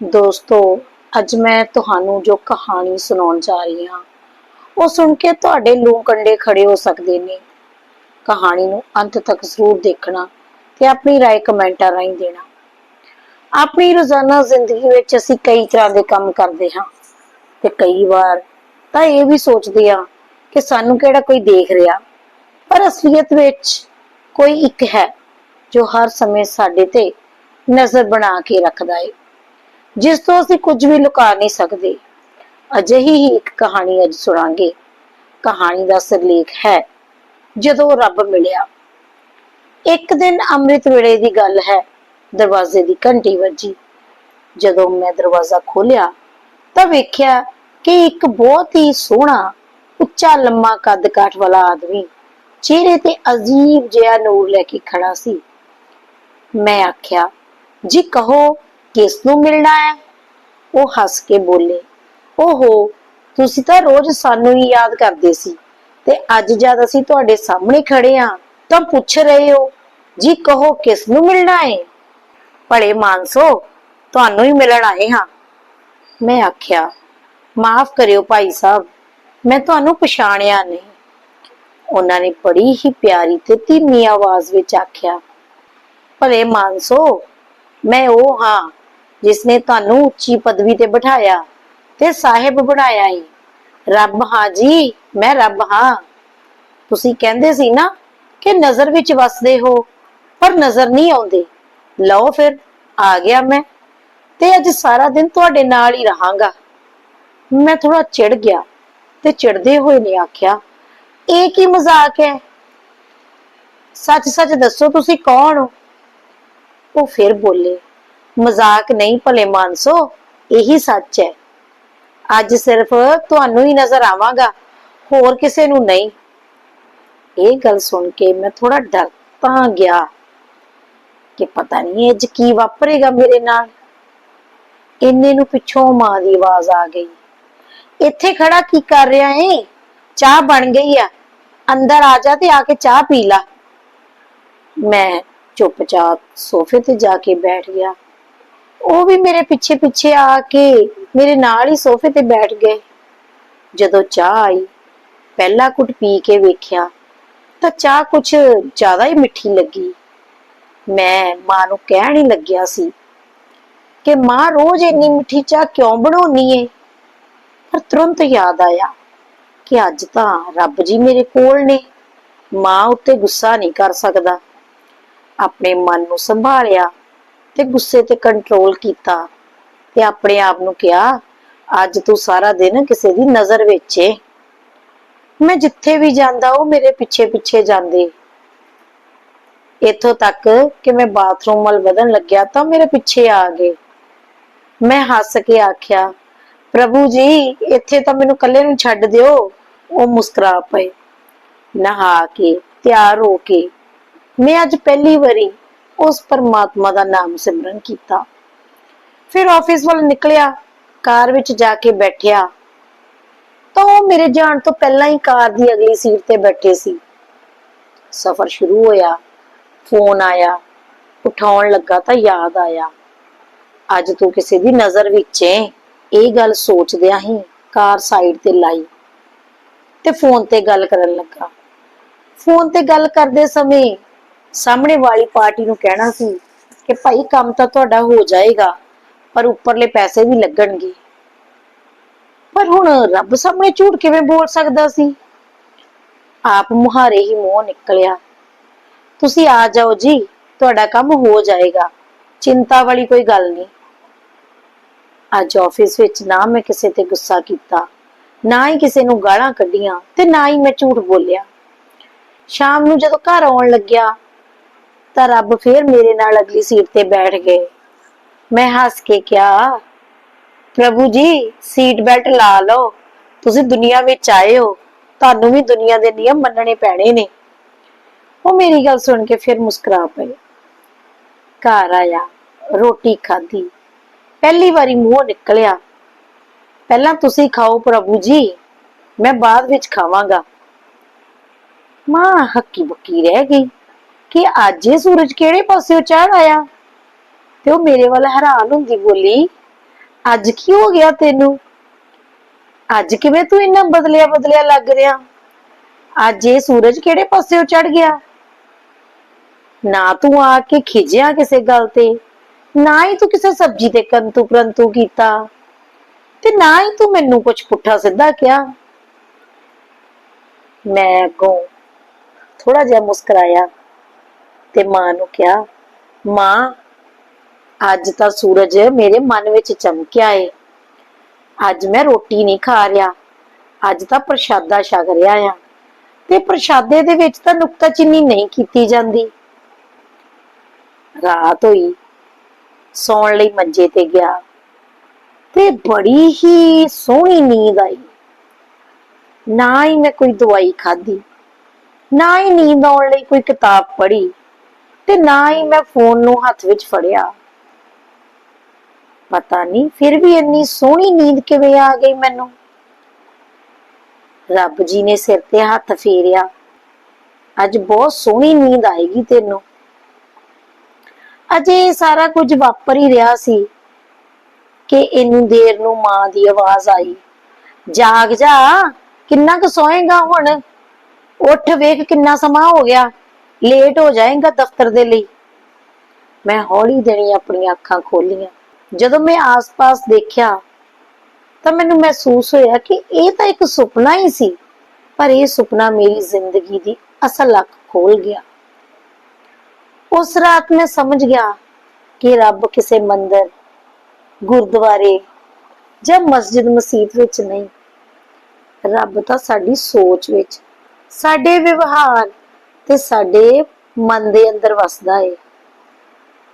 ਦੋਸਤੋ ਅੱਜ ਮੈਂ ਤੁਹਾਨੂੰ ਜੋ ਕਹਾਣੀ ਸੁਣਾਉਣ ਜਾ ਰਹੀ ਹਾਂ ਉਹ ਸੁਣ ਕੇ ਤੁਹਾਡੇ ਲੂੰ ਕੰਡੇ ਖੜੇ ਹੋ ਸਕਦੇ ਨੇ ਕਹਾਣੀ ਨੂੰ ਅੰਤ ਤੱਕ ਜ਼ਰੂਰ ਦੇਖਣਾ ਤੇ ਆਪਣੀ رائے ਕਮੈਂਟਾਂ ਰਾਹੀਂ ਦੇਣਾ ਆਪਣੀ ਰੋਜ਼ਾਨਾ ਜ਼ਿੰਦਗੀ ਵਿੱਚ ਅਸੀਂ ਕਈ ਤਰ੍ਹਾਂ ਦੇ ਕੰਮ ਕਰਦੇ ਹਾਂ ਤੇ ਕਈ ਵਾਰ ਤਾਂ ਇਹ ਵੀ ਸੋਚਦੇ ਹਾਂ ਕਿ ਸਾਨੂੰ ਕਿਹੜਾ ਕੋਈ ਦੇਖ ਰਿਹਾ ਪਰ ਅਸਲੀਅਤ ਵਿੱਚ ਕੋਈ ਇੱਕ ਹੈ ਜੋ ਹਰ ਸਮੇਂ ਸਾਡੇ ਤੇ ਨਜ਼ਰ ਬਣਾ ਕੇ ਰੱਖਦਾ ਹੈ ਜਿਸ ਤੋਂ ਅਸੀਂ ਕੁਝ ਵੀ ਲੁਕਾ ਨਹੀਂ ਸਕਦੇ। ਅਜਿਹੀ ਹੀ ਇੱਕ ਕਹਾਣੀ ਅੱਜ ਸੁਣਾਂਗੇ। ਕਹਾਣੀ ਦਾ ਸਿਰਲੇਖ ਹੈ, ਜਦੋਂ ਰੱਬ ਮਿਲਿਆ। ਇੱਕ ਦਿਨ ਅੰਮ੍ਰਿਤ ਵੇਲੇ ਦੀ ਗੱਲ ਹੈ, ਦਰਵਾਜ਼ੇ ਦੀ ਘੰਟੀ ਵੱਜੀ। ਜਦੋਂ ਮੈਂ ਦਰਵਾਜ਼ਾ ਖੋਲ੍ਹਿਆ, ਤਾਂ ਵੇਖਿਆ ਕਿ ਇੱਕ ਬਹੁਤ ਹੀ ਸੋਹਣਾ, ਉੱਚਾ, ਲੰਮਾ ਕੱਦ ਕਾਠ ਵਾਲਾ ਆਦਮੀ ਚਿਹਰੇ ਤੇ ਅਜੀਬ ਜਿਹਾ ਨੂਰ ਲੈ ਕੇ ਖੜਾ ਸੀ। ਮੈਂ ਆਖਿਆ, ਜੀ ਕਹੋ ਕਿਸ ਨੂੰ ਮਿਲਣਾ ਹੈ? ਉਹ ਹੱਸ ਕੇ ਬੋਲੇ, ਓਹੋ, ਤੁਸੀਂ ਤਾਂ ਰੋਜ਼ ਸਾਨੂੰ ਹੀ ਯਾਦ ਕਰਦੇ ਸੀ ਤੇ ਅੱਜ ਜਦ ਅਸੀਂ ਤੁਹਾਡੇ ਸਾਹਮਣੇ ਖੜੇ ਆ, ਤਾਂ ਪੁੱਛ ਰਹੇ ਹੋ, ਜੀ ਕਹੋ ਕਿਸ ਨੂੰ ਮਿਲਣਾ ਹੈ? ਭਲੇ ਮਾਨਸੋ, ਤੁਹਾਨੂੰ ਹੀ ਮਿਲਣ ਆਏ ਹਾਂ। ਮੈਂ ਆਖਿਆ, ਮਾਫ ਕਰਿਓ ਭਾਈ ਸਾਹਿਬ, ਮੈਂ ਤੁਹਾਨੂੰ ਪਛਾਣਿਆ ਨਹੀਂ। ਉਹਨਾਂ ਨੇ ਬੜੀ ਹੀ ਪਿਆਰੀ ਤੇ ਧੀਮੀ ਆਵਾਜ਼ ਵਿੱਚ ਆਖਿਆ, ਭਲੇ ਮਾਨਸੋ, ਮੈਂ ਉਹ ਹਾਂ ਜਿਸ ਨੇ ਤੁਹਾਨੂੰ ਉੱਚੀ ਪਦਵੀ ਤੇ ਬਿਠਾਇਆ ਤੇ ਸਾਹਿਬ ਬਣਾਇਆ ਹੈ ਰੱਬ ਹਾਂ ਜੀ, ਮੈਂ ਰੱਬ ਹਾਂ। ਤੁਸੀਂ ਕਹਿੰਦੇ ਸੀ ਨਾ ਕਿ ਨਜ਼ਰ ਵਿੱਚ ਵਸਦੇ ਹੋ, ਪਰ ਨਜ਼ਰ ਨਹੀਂ ਆਉਂਦੇ। ਲਓ ਫਿਰ, ਆ ਗਿਆ ਮੈਂ, ਤੇ ਅੱਜ ਸਾਰਾ ਦਿਨ ਤੁਹਾਡੇ ਨਾਲ ਹੀ ਰਹਾਂਗਾ। ਮੈਂ ਥੋੜਾ ਚਿੜ ਗਿਆ ਤੇ ਚਿੜਦੇ ਹੋਏ ਨੇ ਆਖਿਆ, ਇਹ ਕੀ ਮਜ਼ਾਕ ਹੈ? ਸੱਚ ਸੱਚ ਦੱਸੋ ਤੁਸੀਂ ਕੌਣ ਹੋ? ਉਹ ਫਿਰ ਬੋਲੇ ਮਜ਼ਾਕ ਨਹੀਂ ਭਲੇ ਮਾਨਸੋ ਇਹੀ ਸੱਚ ਹੈ ਅੱਜ ਸਿਰਫ ਤੁਹਾਨੂੰ ਹੀ ਨਜ਼ਰ ਆਵਾਂਗਾ ਹੋਰ ਕਿਸੇ ਨੂੰ ਨਹੀਂ ਇਹ ਗੱਲ ਸੁਣ ਕੇ ਮੈਂ ਥੋੜਾ ਡਰ ਤਾਂ ਗਿਆ ਕਿ ਪਤਾ ਨਹੀਂ ਅੱਜ ਕੀ ਵਾਪਰੇਗਾ ਮੇਰੇ ਨਾਲ ਇੰਨੇ ਨੂੰ ਪਿੱਛੋਂ ਮਾਂ ਦੀ ਆਵਾਜ਼ ਆ ਗਈ ਇੱਥੇ ਖੜਾ ਕੀ ਕਰ ਰਿਹਾ ਏ ਚਾਹ ਬਣ ਗਈ ਆ ਅੰਦਰ ਆ ਜਾ ਤੇ ਆ ਕੇ ਚਾਹ ਪੀ ਲਾ ਮੈਂ ਚੁੱਪਚਾਪ ਸੋਫੇ ਤੇ ਜਾ ਕੇ ਬੈਠ ਗਿਆ ਉਹ ਵੀ ਮੇਰੇ ਪਿੱਛੇ ਪਿੱਛੇ ਆ ਕੇ ਮੇਰੇ ਨਾਲ ਹੀ ਸੋਫੇ ਤੇ ਬੈਠ ਗਏ। ਜਦੋਂ ਚਾਹ ਆਈ, ਪਹਿਲਾ ਕੁੱਟ ਪੀ ਕੇ ਵੇਖਿਆ, ਤਾਂ ਚਾਹ ਕੁਛ ਜ਼ਿਆਦਾ ਹੀ ਮਿੱਠੀ ਲੱਗੀ। ਮੈਂ ਮਾਂ ਨੂੰ ਕਹਿਣ ਹੀ ਲੱਗਿਆ ਸੀ ਕਿ ਮਾਂ ਰੋਜ਼ ਇੰਨੀ ਮਿੱਠੀ ਚਾਹ ਕਿਉਂ ਬਣਾਉਣੀ ਏ? ਪਰ ਤੁਰੰਤ ਯਾਦ ਆਇਆ ਕਿ ਅੱਜ ਤਾਂ ਰੱਬ ਜੀ ਮੇਰੇ ਕੋਲ ਨੇ। ਮਾਂ ਉੱਤੇ ਗੁੱਸਾ ਨਹੀਂ ਕਰ ਸਕਦਾ। ਆਪਣੇ ਮਨ ਨੂੰ ਸੰਭਾਲਿਆ। ਤੇ ਗੁੱਸੇ ਤੇ ਕੰਟਰੋਲ ਕੀਤਾ ਤੇ ਆਪਣੇ ਆਪ ਨੂੰ ਕਿਹਾ, ਅੱਜ ਤੂੰ ਸਾਰਾ ਦਿਨ ਕਿਸੇ ਦੀ ਨਜ਼ਰ ਵਿੱਚ। ਏ ਮੈਂ ਜਿੱਥੇ ਵੀ ਜਾਂਦਾ, ਉਹ ਮੇਰੇ ਪਿੱਛੇ ਪਿੱਛੇ ਜਾਂਦੇ। ਇੱਥੋਂ ਤੱਕ ਕਿ ਮੈਂ ਬਾਥਰੂਮ ਵੱਲ ਵਧਣ ਲੱਗਿਆ ਤਾਂ ਮੇਰੇ ਪਿੱਛੇ ਆ ਗਏ। ਮੈਂ ਹੱਸ ਕੇ ਆਖਿਆ, ਪ੍ਰਭੂ ਜੀ, ਇੱਥੇ ਤਾਂ ਮੈਨੂੰ ਇਕੱਲੇ ਨੂੰ ਛੱਡ ਦਿਓ। ਉਹ ਮੁਸਕਰਾ ਪਏ। ਨਹਾ ਕੇ, ਤਿਆਰ ਹੋ ਕੇ। ਮੈਂ ਅੱਜ ਪਹਿਲੀ ਵਾਰੀ ਉਸ ਪਰਮਾਤਮਾ ਦਾ ਨਾਮ ਸਿਮਰਨ ਕੀਤਾ। ਫਿਰ ਆਫਿਸ ਵੱਲ ਨਿਕਲਿਆ, ਕਾਰ ਵਿੱਚ ਜਾ ਕੇ ਬੈਠਿਆ। ਤਾਂ ਉਹ ਮੇਰੇ ਜਾਣ ਤੋਂ ਪਹਿਲਾਂ ਹੀ ਕਾਰ ਦੀ ਅਗਲੀ ਸੀਟ ਤੇ ਬੈਠੇ ਸੀ। ਸਫ਼ਰ ਸ਼ੁਰੂ ਹੋਇਆ, ਫੋਨ ਆਇਆ, ਉਠਾਉਣ ਲੱਗਾ ਤਾਂ ਯਾਦ ਆਇਆ। ਅੱਜ ਤੂੰ ਕਿਸੇ ਦੀ ਨਜ਼ਰ ਵਿੱਚ ਏ, ਇਹ ਗੱਲ ਸੋਚਦਿਆਂ ਹੀ ਕਾਰ ਸਾਈਡ ਤੇ ਲਾਈ ਤੇ ਫੋਨ ਤੇ ਗੱਲ ਕਰਨ ਲੱਗਾ। ਫੋਨ ਤੇ ਗੱਲ ਕਰਦੇ ਸਮੇਂ ਸਾਹਮਣੇ ਵਾਲੀ ਪਾਰਟੀ ਨੂੰ ਕਹਿਣਾ ਸੀ ਕਿ ਭਾਈ ਕੰਮ ਤਾਂ ਤੁਹਾਡਾ ਹੋ ਜਾਏਗਾ, ਪਰ ਉੱਪਰਲੇ ਪੈਸੇ ਵੀ ਲੱਗਣਗੇ। ਪਰ ਹੁਣ ਰੱਬ ਸਾਹਮਣੇ ਝੂਠ ਕਿਵੇਂ ਬੋਲ ਸਕਦਾ ਸੀ? ਆਪ ਮੁਹਾਰੇ ਹੀ ਮੂੰਹ ਨਿਕਲਿਆ। ਤੁਸੀਂ ਆ ਜਾਓ ਜੀ, ਤੁਹਾਡਾ ਕੰਮ ਹੋ ਜਾਏਗਾ, ਚਿੰਤਾ ਵਾਲੀ ਕੋਈ ਗੱਲ ਨਹੀਂ। ਅੱਜ ਆਫਿਸ ਵਿੱਚ ਨਾ ਮੈਂ ਕਿਸੇ ਤੇ ਗੁੱਸਾ ਕੀਤਾ, ਨਾ ਹੀ ਕਿਸੇ ਨੂੰ ਗਾਲਾਂ ਕੱਢੀਆਂ ਤੇ ਨਾ ਹੀ ਮੈਂ ਝੂਠ ਬੋਲਿਆ। ਸ਼ਾਮ ਨੂੰ ਜਦੋਂ ਘਰ ਆਉਣ ਲੱਗਿਆ ਤਾਂ ਰੱਬ ਫੇਰ ਮੇਰੇ ਨਾਲ ਅਗਲੀ ਸੀਟ ਤੇ ਬੈਠ ਗਏ। ਮੈਂ ਹੱਸ ਕੇ ਕਿਹਾ, ਪ੍ਰਭੂ ਜੀ, ਸੀਟ ਬੈਲਟ ਲਾ ਲਓ। ਤੁਸੀਂ ਦੁਨੀਆ ਵਿੱਚ ਆਏ ਹੋ। ਤੁਹਾਨੂੰ ਵੀ ਦੁਨੀਆ ਦੇ ਨਿਯਮ ਮੰਨਣੇ ਪੈਣੇ ਨੇ। ਉਹ ਮੇਰੀ ਗੱਲ ਸੁਣ ਕੇ ਫਿਰ ਮੁਸਕਰਾ ਪਏ ਘਰ ਆਇਆ, ਰੋਟੀ ਖਾਧੀ। ਪਹਿਲੀ ਵਾਰੀ ਮੂੰਹ ਨਿਕਲਿਆ। ਪਹਿਲਾਂ ਤੁਸੀਂ ਖਾਓ ਪ੍ਰਭੂ ਜੀ, ਮੈਂ ਬਾਅਦ ਵਿੱਚ ਖਾਵਾਂਗਾ। ਮਾਂ ਹੱਕੀ ਬੱਕੀ ਰਹਿ ਗਈ। ਕਿ ਅੱਜ ਇਹ ਸੂਰਜ ਕਿਹੜੇ ਪਾਸਿਓਂ ਚੜ ਆਇਆ? ਤੇ ਉਹ ਮੇਰੇ ਵੱਲ ਹੈਰਾਨ ਹੁੰਦੀ ਬੋਲੀ, ਅੱਜ ਕੀ ਹੋ ਗਿਆ ਤੈਨੂੰ? ਅੱਜ ਕਿਵੇਂ ਤੂੰ ਇੰਨਾ ਬਦਲਿਆ ਬਦਲਿਆ ਲੱਗ ਰਿਹਾ? ਅੱਜ ਇਹ ਸੂਰਜ ਕਿਹੜੇ ਪਾਸਿਓਂ ਚੜ ਗਿਆ? ਨਾ ਤੂੰ ਆ ਕੇ ਖਿਜਿਆ ਕਿਸੇ ਗੱਲ ਤੇ, ਨਾ ਹੀ ਤੂੰ ਕਿਸੇ ਸਬਜ਼ੀ ਤੇ ਕੰਤੂ ਪ੍ਰੰਤੂ ਕੀਤਾ, ਤੇ ਨਾ ਹੀ ਤੂੰ ਮੈਨੂੰ ਕੁਝ ਪੁੱਠਾ ਸਿੱਧਾ ਕਿਹਾ। ਮੈਂ ਕੋ ਥੋੜਾ ਜਿਹਾ ਮੁਸਕਰਾਇਆ। ਤੇ ਮਾਂ ਨੂੰ ਕਿਹਾ, ਮਾਂ, ਅੱਜ ਤਾਂ ਸੂਰਜ ਮੇਰੇ ਮਨ ਵਿੱਚ ਚਮਕਿਆ ਏ। ਅੱਜ ਮੈਂ ਰੋਟੀ ਨਹੀਂ ਖਾ ਰਿਹਾ। ਅੱਜ ਤਾਂ ਪ੍ਰਸ਼ਾਦਾ ਛਕ ਰਿਹਾ ਆ। ਤੇ ਪ੍ਰਸ਼ਾਦੇ ਦੇ ਵਿੱਚ ਤਾਂ ਨੁਕਤਾਚੀਨੀ ਨਹੀਂ ਕੀਤੀ ਜਾਂਦੀ। ਰਾਤ ਹੋਈ। ਸੌਣ ਲਈ ਮੰਜੇ ਤੇ ਗਿਆ। ਤੇ ਬੜੀ ਹੀ ਸੋਹਣੀ ਨੀਂਦ ਆਈ। ਨਾ ਹੀ ਮੈਂ ਕੋਈ ਦਵਾਈ ਖਾਧੀ। ਨਾ ਹੀ ਨੀਂਦ ਆਉਣ ਲਈ ਕੋਈ ਕਿਤਾਬ ਪੜ੍ਹੀ। ਤੇ ਨਾ ਹੀ ਮੈਂ ਫੋਨ ਨੂੰ ਹੱਥ ਵਿੱਚ ਫੜਿਆ। ਪਤਾ ਨਹੀਂ, ਫਿਰ ਵੀ ਇੰਨੀ ਸੋਹਣੀ ਨੀਂਦ ਕਿਵੇਂ ਆ ਗਈ ਮੈਨੂੰ। ਰੱਬ ਜੀ ਨੇ ਸਿਰ ਤੇ ਹੱਥ ਫੇਰਿਆ। ਅੱਜ ਬਹੁਤ ਸੋਹਣੀ ਨੀਂਦ ਆਏਗੀ ਤੈਨੂੰ। ਅਜੇ ਇਹ ਸਾਰਾ ਕੁਝ ਵਾਪਰ ਹੀ ਰਿਹਾ ਸੀ ਕਿ ਇੰਨੀ ਦੇਰ ਨੂੰ ਮਾਂ ਦੀ ਆਵਾਜ਼ ਆਈ। ਜਾਗ ਜਾ, ਕਿੰਨਾ ਕੁ ਸੋਏਗਾ ਹੁਣ? ਉੱਠ ਵੇਖ ਕਿੰਨਾ ਸਮਾਂ ਹੋ ਗਿਆ। ਲੇਟ ਹੋ ਜਾਏਗਾ ਦਫ਼ਤਰ ਦੇ ਲਈ। ਮੈਂ ਹੌਲੀ ਦੇਣੀ ਆਪਣੀਆਂ ਅੱਖਾਂ ਖੋਲੀਆਂ। ਜਦੋਂ ਮੈਂ ਆਸ-ਪਾਸ ਦੇਖਿਆ, ਤਾਂ ਮੈਨੂੰ ਮਹਿਸੂਸ ਹੋਇਆ ਕਿ ਇਹ ਤਾਂ ਇੱਕ ਸੁਪਨਾ ਹੀ ਸੀ। ਪਰ ਇਹ ਸੁਪਨਾ ਮੇਰੀ ਜ਼ਿੰਦਗੀ ਦੀ ਅਸਲ ਅੱਖ ਖੋਲ ਗਿਆ। ਉਸ ਰਾਤ ਮੈਂ ਸਮਝ ਗਿਆ ਕਿ ਰੱਬ ਕਿਸੇ ਮੰਦਰ, ਗੁਰਦੁਆਰੇ ਜਾਂ ਮਸਜਿਦ ਮਸੀਤ ਵਿੱਚ ਨਹੀਂ। ਰੱਬ ਤਾਂ ਸਾਡੀ ਸੋਚ ਵਿੱਚ, ਸਾਡੇ ਵਿਵਹਾਰ ਤੇ ਸਾਡੇ ਮਨ ਦੇ ਅੰਦਰ ਵਸਦਾ ਏ।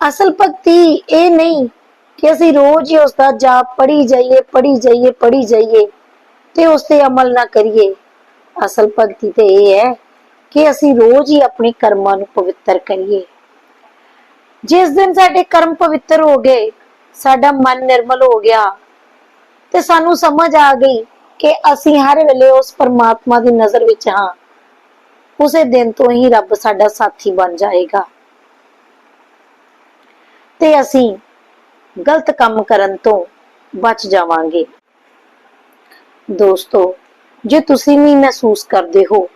ਅਸਲ ਭਗਤੀ ਇਹ ਨਹੀਂ ਕਿ ਅਸੀਂ ਰੋਜ਼ ਹੀ ਉਸ ਦਾ ਜਾਪ ਪੜ੍ਹੀ ਜਾਈਏ ਪੜ੍ਹੀ ਜਾਈਏ ਪੜ੍ਹੀ ਜਾਈਏ ਤੇ ਉਸ ਤੇ ਅਮਲ ਨਾ ਕਰੀਏ। ਅਸਲ ਭਗਤੀ ਤੇ ਇਹ ਹੈ ਕਿ ਅਸੀਂ ਰੋਜ਼ ਹੀ ਆਪਣੇ ਕਰਮਾਂ ਨੂੰ ਪਵਿੱਤਰ ਕਰੀਏ। ਜਿਸ ਦਿਨ ਸਾਡੇ ਕਰਮ ਪਵਿੱਤਰ ਹੋ ਗਏ, ਸਾਡਾ ਮਨ ਨਿਰਮਲ ਹੋ ਗਿਆ, ਤੇ ਸਾਨੂੰ ਸਮਝ ਆ ਗਈ ਕਿ ਅਸੀਂ ਹਰ ਵੇਲੇ ਉਸ ਪਰਮਾਤਮਾ ਦੀ ਨਜ਼ਰ ਵਿੱਚ ਹਾਂ। ਉਸੇ ਦਿਨ ਤੋਂ ਹੀ ਰੱਬ ਸਾਡਾ ਸਾਥੀ ਬਣ ਜਾਏਗਾ। ਤੇ ਅਸੀਂ ਗਲਤ ਕੰਮ ਕਰਨ ਤੋਂ ਬਚ ਜਾਵਾਂਗੇ। ਦੋਸਤੋ, ਜੇ ਤੁਸੀਂ ਵੀ ਮਹਿਸੂਸ ਕਰਦੇ ਹੋ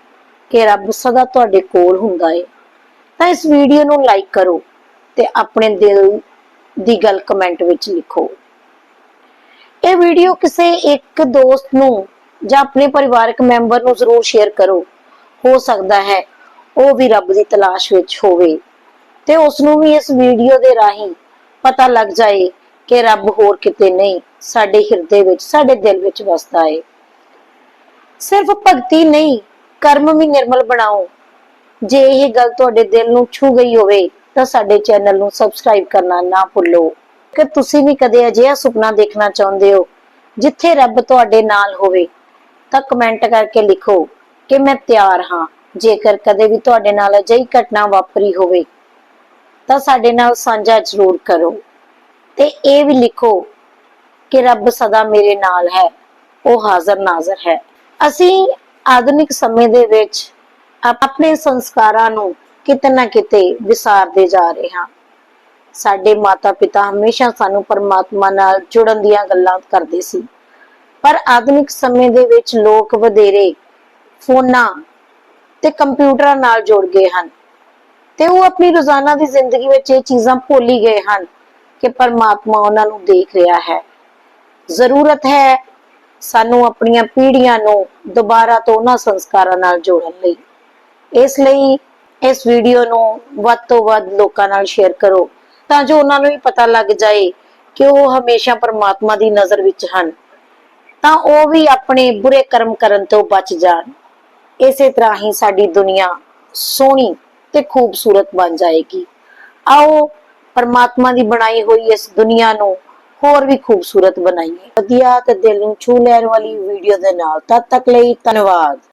ਕਿ ਰੱਬ ਸਦਾ ਤੁਹਾਡੇ ਕੋਲ ਹੁੰਦਾ ਹੈ ਤਾਂ ਇਸ ਵੀਡੀਓ ਨੂੰ ਲਾਈਕ ਕਰੋ ਤੇ ਆਪਣੇ ਦਿਲ ਦੀ ਗੱਲ ਕਮੈਂਟ ਵਿੱਚ ਲਿਖੋ। ਇਹ ਵੀਡੀਓ ਕਿਸੇ ਇੱਕ ਦੋਸਤ ਨੂੰ ਜਾਂ ਆਪਣੇ ਪਰਿਵਾਰਕ ਮੈਂਬਰ ਨੂੰ ਜ਼ਰੂਰ ਸ਼ੇਅਰ ਕਰੋ। ਹੋ ਸਕਦਾ ਹੈ, ਉਹ ਵੀ ਰੱਬ ਦੀ ਤਲਾਸ਼ ਵਿੱਚ ਹੋਵੇ। ਤੇ ਉਸ ਨੂੰ ਵੀ ਇਸ ਵੀਡੀਓ ਦੇ ਰਾਹੀਂ ਪਤਾ ਲੱਗ ਜਾਏ ਕਿ ਰੱਬ ਹੋਰ ਕਿਤੇ ਨਹੀਂ, ਸਾਡੇ ਹਿਰਦੇ ਵਿੱਚ, ਸਾਡੇ ਦਿਲ ਵਿੱਚ ਵਸਦਾ ਹੈ ਸਿਰਫ ਭਗਤੀ ਨਹੀਂ, ਕਰਮ ਵੀ ਨਿਰਮਲ ਬਣਾਓ। ਜੇ ਇਹ ਗੱਲ ਤੁਹਾਡੇ ਦਿਲ ਨੂੰ ਛੂ ਗਈ ਹੋਵੇ, ਤਾਂ ਸਾਡੇ ਚੈਨਲ ਨੂੰ ਸਬਸਕ੍ਰਾਈਬ ਕਰਨਾ ਨਾ ਭੁੱਲੋ। ਕਿ ਤੁਸੀਂ ਵੀ ਕਦੇ ਅਜਿਹਾ ਸੁਪਨਾ ਦੇਖਣਾ ਚਾਹੁੰਦੇ ਹੋ, ਜਿੱਥੇ ਰੱਬ ਤੁਹਾਡੇ ਨਾਲ ਹੋਵੇ, ਤਾਂ ਕਮੈਂਟ ਕਰਕੇ ਲਿਖੋ। ਕਿ ਮੈਂ ਤਿਆਰ ਹਾਂ। ਜੇਕਰ ਕਦੇ ਵੀ ਤੁਹਾਡੇ ਨਾਲ ਅਜਿਹੀ ਘਟਨਾ ਵਾਪਰੀ ਹੋਵੇ, ਤਾਂ ਸਾਡੇ ਨਾਲ ਸਾਂਝਾ ਜ਼ਰੂਰ ਕਰੋ। ਤੇ ਇਹ ਵੀ ਲਿਖੋ ਕਿ ਰੱਬ ਸਦਾ ਮੇਰੇ ਨਾਲ ਹੈ, ਉਹ ਹਾਜ਼ਰ ਨਾਜ਼ਰ ਹੈ। ਅਸੀਂ ਆਧੁਨਿਕ ਸਮੇਂ ਦੇ ਵਿੱਚ ਆਪਣੇ ਸੰਸਕਾਰਾਂ ਨੂੰ ਕਿਤੇ ਨਾ ਕਿਤੇ ਵਿਸਾਰਦੇ ਜਾ ਰਹੇ ਹਾਂ। ਸਾਡੇ ਮਾਤਾ ਪਿਤਾ ਹਮੇਸ਼ਾ ਸਾਨੂੰ ਪਰਮਾਤਮਾ ਨਾਲ ਜੁੜਨ ਦੀਆਂ ਗੱਲਾਂ ਕਰਦੇ ਸੀ। ਪਰ ਆਧੁਨਿਕ ਸਮੇਂ ਦੇ ਵਿੱਚ ਲੋਕ ਵਧੇਰੇ ਫੋਨਾਂ ਤੇ ਕੰਪਿਊਟਰਾਂ ਨਾਲ ਜੁੜ ਗਏ ਹਨ। ਤੇ ਉਹ ਆਪਣੀ ਰੋਜ਼ਾਨਾ ਦੀ ਜ਼ਿੰਦਗੀ ਵਿੱਚ ਇਹ ਚੀਜ਼ਾਂ ਭੁੱਲ ਹੀ ਗਏ ਹਨ ਕਿ ਪਰਮਾਤਮਾ ਉਹਨਾਂ ਨੂੰ ਦੇਖ ਰਿਹਾ ਹੈ। ਜ਼ਰੂਰਤ ਹੈ ਸਾਨੂੰ ਆਪਣੀਆਂ ਪੀੜ੍ਹੀਆਂ ਨੂੰ ਦੁਬਾਰਾ ਤੋਂ ਉਹਨਾਂ ਸੰਸਕਾਰਾਂ ਨਾਲ ਜੋੜਨ ਲਈ। ਇਸ ਲਈ ਇਸ ਵੀਡੀਓ ਨੂੰ ਵੱਧ ਤੋਂ ਵੱਧ ਲੋਕਾਂ ਨਾਲ ਸ਼ੇਅਰ ਕਰੋ ਤਾਂ ਜੋ ਉਹਨਾਂ ਨੂੰ ਵੀ ਪਤਾ ਲੱਗ ਜਾਏ ਕਿ ਉਹ ਹਮੇਸ਼ਾ ਪਰਮਾਤਮਾ ਦੀ ਨਜ਼ਰ ਵਿੱਚ ਹਨ। ਤਾਂ ਉਹ ਵੀ ਆਪਣੇ ਬੁਰੇ ਕਰਮ ਕਰਨ ਤੋਂ ਬਚ ਜਾਣ। ਇਸੇ ਤਰ੍ਹਾਂ ਹੀ ਸਾਡੀ ਦੁਨੀਆ ਸੋਹਣੀ ਤੇ ਖੂਬਸੂਰਤ ਬਣ ਜਾਏਗੀ। ਆਓ, ਪਰਮਾਤਮਾ ਦੀ ਬਣਾਈ ਹੋਈ ਇਸ ਦੁਨੀਆ ਨੂੰ ਹੋਰ ਵੀ ਖੂਬਸੂਰਤ ਬਣਾਈਏ। ਵਧੀਆ ਤੇ ਦਿਲ ਨੂੰ ਛੂ ਲੈਣ ਵਾਲੀ ਵੀਡੀਓ ਦੇ ਨਾਲ ਤਦ ਤੱਕ ਲਈ ਧੰਨਵਾਦ।